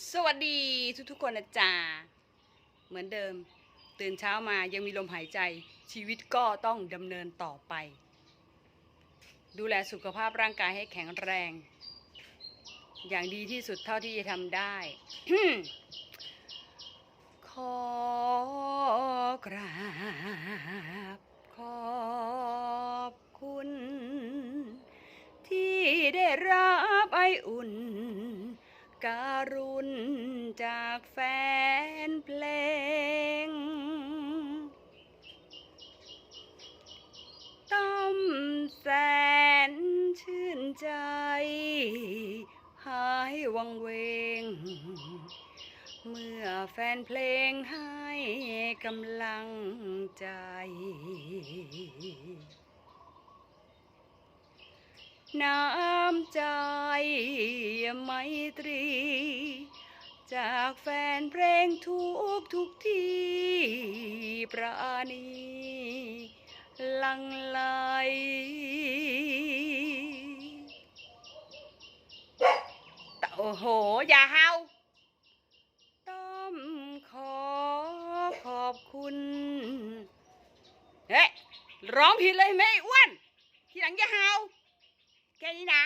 สวัสดีทุกๆคนนะจ๊ะเหมือนเดิม ตื่นเช้ามายังมีลมหายใจ ชีวิตก็ต้องดำเนินต่อไป ดูแลสุขภาพร่างกายให้แข็งแรง อย่างดีที่สุดเท่าที่จะทำได้ ขอกราบ ขอบคุณ ที่ได้รับไออุ่น การุณจากแฟนเพลง ต้อมแสนชื่นใจ หายวังเวง เมื่อแฟนเพลงให้กำลังใจน้ำใจากแฟนเพลงทุกทุกที่ประณีลังไหลแต่โอ้โห อย่าเฮาต้อมขอขอบคุณ เฮ้ยร้องผิดเลยไหมอ้วน ทีหลังอย่าเฮาแค่นี้นะ